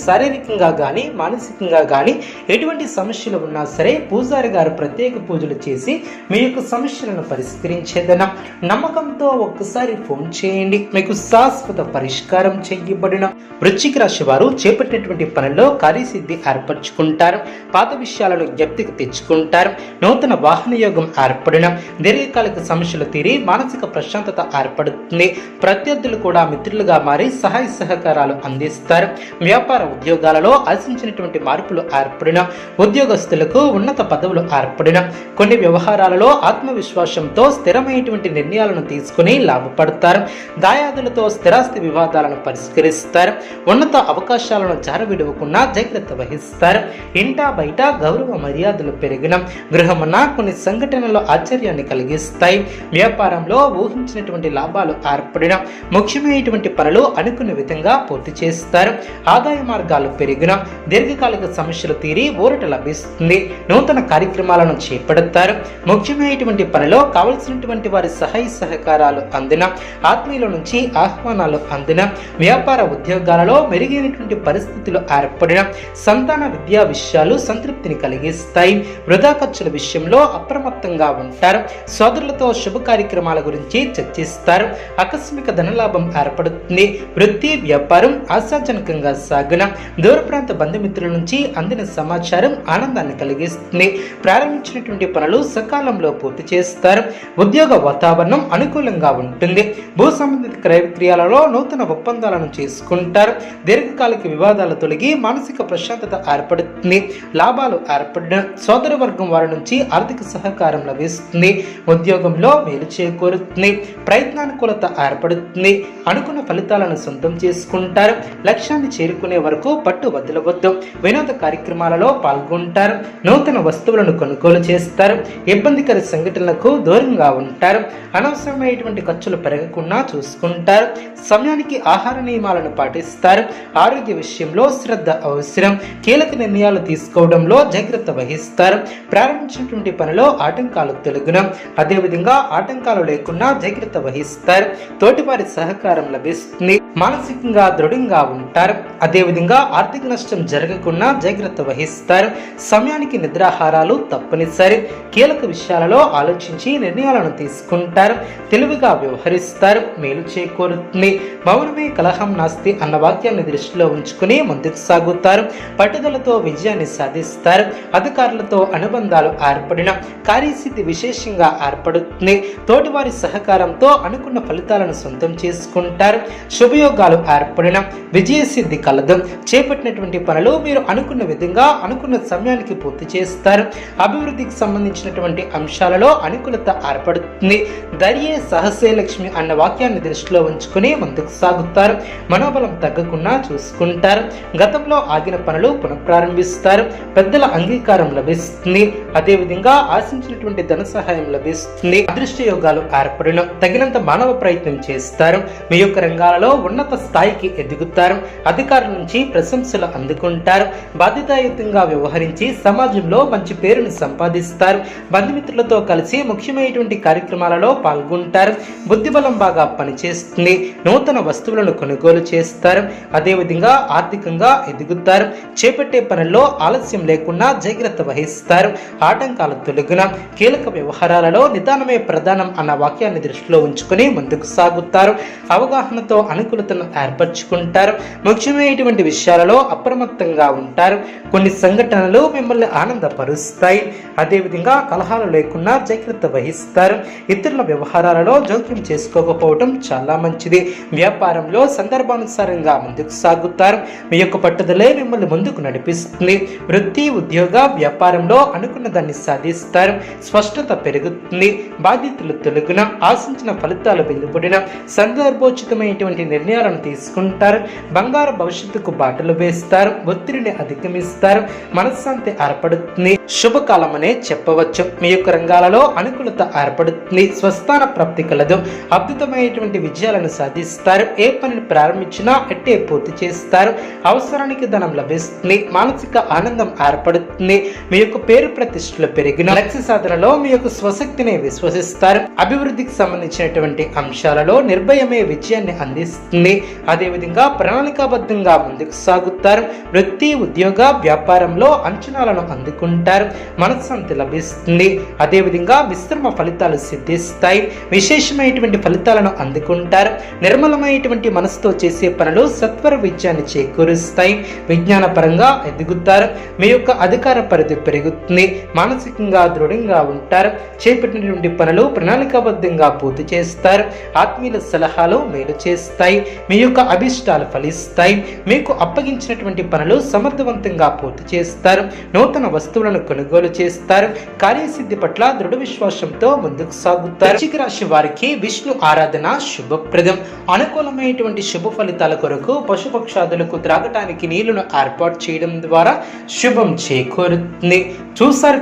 శారీరకంగా కానీ మానసికంగా కానీ ఎటువంటి సమస్యలు ఉన్నా సరే పూజారి గారు ప్రత్యేక పూజలు చేసి మీ యొక్క సమస్యలను పరిష్కరించేదన. నమ్మకంతో ఒక్కసారి ఫోన్ చేయండి. మీకు శాశ్వత పరిష్కారం చేయబడిన వృశ్చిక రాశి వారు చేపట్టినటువంటి పనుల్లో కార్యసిద్ధి ఏర్పరచుకుంటారు. పాత విషయాలను జ్ఞప్తికి తెచ్చుకుంటారు. నూతన వాహన యోగం ఏర్పడిన దీర్ఘకాలిక సమస్యలు తీరి మానసిక ప్రశాంతత ఏర్పడుతుంది. ప్రత్యర్థులు కూడా మిత్రులుగా మారి సహాయ సహకారాలు అందిస్తారు. వ్యాపార ఉద్యోగాలలో ఆశించినటువంటి మార్పులు ఏర్పడిన ఉద్యోగస్తులకు ఉన్నత పదవులు ఏర్పడిన కొన్ని వ్యవహారాలలో ఆత్మవిశ్వాసంతో స్థిరమైనటువంటి నిర్ణయాలను తీసుకుని లాభపడతారు. దాయాదులతో స్థిరాస్తి వివాదాలను పరిష్కరిస్తారు. ఉన్నత అవకాశాలను జారవిడవకుండా జాగ్రత్త వహిస్తారు. ఇంటా బయట గౌరవ మర్యాదలు పెరిగిన గృహమున కొన్ని సంఘటనలు ఆశ్చర్యాన్ని కలిగిస్తాయి. వ్యాపారంలో ఊహించినటువంటి లాభాలు ఏర్పడిన ముఖ్యమైనటువంటి పనులు అనుకున్న విధంగా పూర్తి చేస్తారు. ఆదాయ మార్గాలు పెరిగిన దీర్ఘకాలిక సమస్యలు తీరి ఊరట లభిస్తుంది. నూతన కార్యక్రమాలను చేపడతారు ముఖ్యమైనటువంటి పనిలో కావలసినటువంటి వారి సహాయ సహకారాలు అందిన ఆత్మీయుల నుంచి ఆహ్వానాలు అందిన వ్యాపార ఉద్యోగాలలో మెరుగైనటువంటి పరిస్థితులు ఏర్పడిన సంతాన విద్యా విషయాలు సంతృప్తిని కలిగిస్తాయి. వృధా ఖర్చుల విషయంలో అప్రమత్తంగా ఉంటారు. సోదరులతో శుభ కార్యక్రమాల గురించి చర్చిస్తారు. ఆకస్మిక ధనలాభం ఏర్పడుతుంది. వృత్తి వ్యాపారం ఆశాజనకంగా సాగిన దూర ప్రాంత బంధుమిత్రుల నుంచి అందిన సమాచారం ఆనందాన్ని కలిగిస్తుంది. ప్రారంభించినటువంటి పనులు సకాలంలో పూర్తి చేస్తారు. ఉద్యోగ వాతావరణం అనుకూలంగా ఉంటుంది. భూ సంబంధిత క్రయ విక్రయాలలో నూతన ఒప్పందాలను చేసుకుంటారు. దీర్ఘకాలిక వివాదాలు తొలగి మానసిక ప్రశాంతత ఏర్పడుతుంది. లాభాలు ఏర్పడిన సోదర వర్గం వారి నుంచి ఆర్థిక సహకారం లభిస్తుంది. ఉద్యోగంలో మేలు చేకూరుతుంది. ప్రయత్నానుకూలత ఏర్పడుతుంది. అనుకున్న ఫలితాలను సొంతం చేసుకుంటారు. లక్ష్యాన్ని చేరుకునే వరకు పట్టు వదలవద్దు. వినోద కార్యక్రమాలలో పాల్గొంటారు. నూతన వస్తువులను కొనుగోలు చేస్తారు. ఇబ్బందికర సంఘటనలకు దూరంగా ఉంటారు. అనవసరమైనటువంటి ఖర్చులు పెరగకుండా చూసుకుంటారు. సమయానికి ఆహార నియమాలను పాటిస్తారు. ఆరోగ్య విషయంలో శ్రద్ధ అవసరం. కీలక నిర్ణయాలు తీసుకోవడంలో జాగ్రత్త వహిస్తారు. ప్రారంభించినటువంటి పనిలో ఆటంకాలు తొలగున. అదేవిధంగా ఆటంకాలు లేకుండా జాగ్రత్త వహిస్తారు. తోటివారి సహకారం లభిస్తుంది. మానసికంగా దృఢంగా ఉంటారు. అదేవిధంగా ఆర్థిక నష్టం జరగకుండా జాగ్రత్త వహిస్తారు. సమయానికి నిద్రాహారాలు తప్పనిసరి. కీలక విషయాలలో ఆలోచించి నిర్ణయాలను తీసుకుంటారు. తెలివిగా వ్యవహరిస్తారు. మేలు చేకూరుతుంది. మౌనమే కలహం నాస్తి అన్న వాక్యాన్ని దృష్టిలో ఉంచుకుని ముందుకు సాగుతారు. పట్టుదలతో విజయాన్ని సాధిస్తారు. అధికారులతో అనుబంధాలు ఏర్పడిన కార్యసిద్ధి విశేషంగా ఏర్పడుతుంది. తోటివారి సహకారంతో అనుకున్న ఫలితాలను సొంతం చేసుకుంటారు. శుభయోగాలు ఏర్పడిన విజయసిద్ధి కలదు. చేపట్టినటువంటి పనులు మీరు అనుకున్న విధంగా అనుకున్న సమయానికి పూర్తి చేస్తారు. అభివృద్ధికి సంబంధించినటువంటి అంశాలలో అనుకూలత ఏర్పడుతుంది. ధైర్యే సహసే లక్ష్మి అన్న వాక్యాన్ని దృష్టిలో ఉంచుకుని ముందుకు సాగుతారు. మనోబలం తగ్గకుండా చూసుకుంటారు. గతంలో ఆగిన పనులు పునఃప్రారంభిస్తారు. పెద్దల అంగీకారం లభిస్తుంది. అదేవిధంగా ఆశించినటువంటి ధన సహాయం లభిస్తుంది. అదృష్ట యోగాలు ఏర్పడిన తగినంత మానవ ప్రయత్నం చేస్తారు. మీ యొక్క రంగాలలో ఉన్నత స్థాయికి ఎదుగుతారు. అధికారుల నుంచి ప్రశంసలు అందుకుంటారు. బాధ్యతాయుతంగా వ్యవహరించి సమాజంలో మంచి పేరును సంపాదిస్తారు. బంధుమిత్రులతో కలిసి ముఖ్యమైనటువంటి కార్యక్రమాలలో పాల్గొంటారు. బుద్ధిబలం బాగా పనిచేస్తుంది. నూతన వస్తువులను కొనుగోలు చేస్తారు. అదేవిధంగా ఆర్థికంగా ఎదుగుతారు. చేపట్టే పనుల్లో ఆలస్యం లేకుండా జాగ్రత్త వహిస్తారు. ఆటంకాలు తొలగిన కీలక వ్యవహారాలలో నిదానమే ప్రధానం అన్న వాక్యాన్ని దృష్టిలో ఉంచుకొని ముందుకు సాగుతారు. అవగాహనతో అనుకూలతను ఏర్పరచుకుంటారు. ముఖ్యమైనటువంటి విషయాలలో అప్రమత్తంగా ఉంటారు. కొన్ని సంఘటనలు మిమ్మల్ని ఆనందపరుస్తాయి. అదేవిధంగా కలహాలు లేకుండా జాగ్రత్త వహిస్తారు. ఇతరుల వ్యవహారాలలో జోక్యం చేసుకోకపోవటం చాలా మంచిది. వ్యాపారంలో సందర్భానుసారంగా ముందుకు సాగుతారు. మీ యొక్క పట్టుదలే మిమ్మల్ని ముందుకు నడిపిస్తుంది. వృత్తి ఉద్యోగ వ్యాపారంలో అనుకున్న దాన్ని సాధిస్తారు. స్పష్టత పెరుగుతుంది. బాధ్యతలు తొలగిన ఆశించిన ఫలితాలు వెలువడిన సందర్భోచితమైనటువంటి నిర్ణయాలను తీసుకుంటారు. బంగారు భవిష్యత్తుకు బాటలు వేస్తారు. ఒత్తిడిని అధిగమిస్తారు. మనశ్శాంతి ఏర్పడుతుంది. శుభకాలం అనే చెప్పవచ్చు. మీ యొక్క రంగాలలో అనుకూలత ఏర్పడుతుంది. స్వస్థాన ప్రాప్తి కలదు. అద్భుతమైనటువంటి విజయాలను సాధిస్తారు. ఏ పనిని ప్రారంభించినా ఎట్టే పూర్తి చేస్తారు. అవసరానికి ధనం లభిస్తుంది. మానసిక ఆనందం ఏర్పడుతుంది. మీ యొక్క పేరు ప్రతి ప్రతిష్టలు పెరిగిన లక్ష్య సాధనలో మీ యొక్క స్వశక్తిని విశ్వసిస్తారు. అభివృద్ధికి సంబంధించినటువంటి అంశాలలో నిర్భయమే విజయాన్ని అందిస్తుంది. అదేవిధంగా ప్రణాళికాబద్ధంగా ముందుకు సాగుతారు. వృత్తి ఉద్యోగ వ్యాపారంలో అంచనాలను అందుకుంటారు. మనశ్శాంతి లభిస్తుంది. అదేవిధంగా మిశ్రమ ఫలితాలు సిద్ధిస్తాయి. విశేషమైనటువంటి ఫలితాలను అందుకుంటారు. నిర్మలమైనటువంటి మనసుతో చేసే పనులు సత్వర విజయాన్ని చేకూరుస్తాయి. విజ్ఞానపరంగా ఎదుగుతారు. మీ యొక్క అధికార పరిధి పెరుగుతుంది. మానసికంగా దృఢంగా ఉంటారు. చేపట్టినటువంటి పనులు ప్రణాళికాబద్ధంగా పూర్తి చేస్తారు. ఆత్మీయుల సలహాలు మేలు చేస్తాయి. మీ యొక్క అభిష్టాలు ఫలిస్తాయి. మీకు అప్పగించినటువంటి పనులు సమర్థవంతంగా పూర్తి చేస్తారు. నూతన వస్తువులను కొనుగోలు చేస్తారు. కార్యసిద్ధి పట్ల దృఢ విశ్వాసంతో ముందుకు సాగుతారు. వృశ్చిక రాశి వారికి విష్ణు ఆరాధన శుభప్రదం. అనుకూలమైనటువంటి శుభ ఫలితాల కొరకు పశుపక్షాదులకు త్రాగటానికి నీళ్ళను ఏర్పాటు చేయడం ద్వారా శుభం చేకూరుతుంది. చూసారు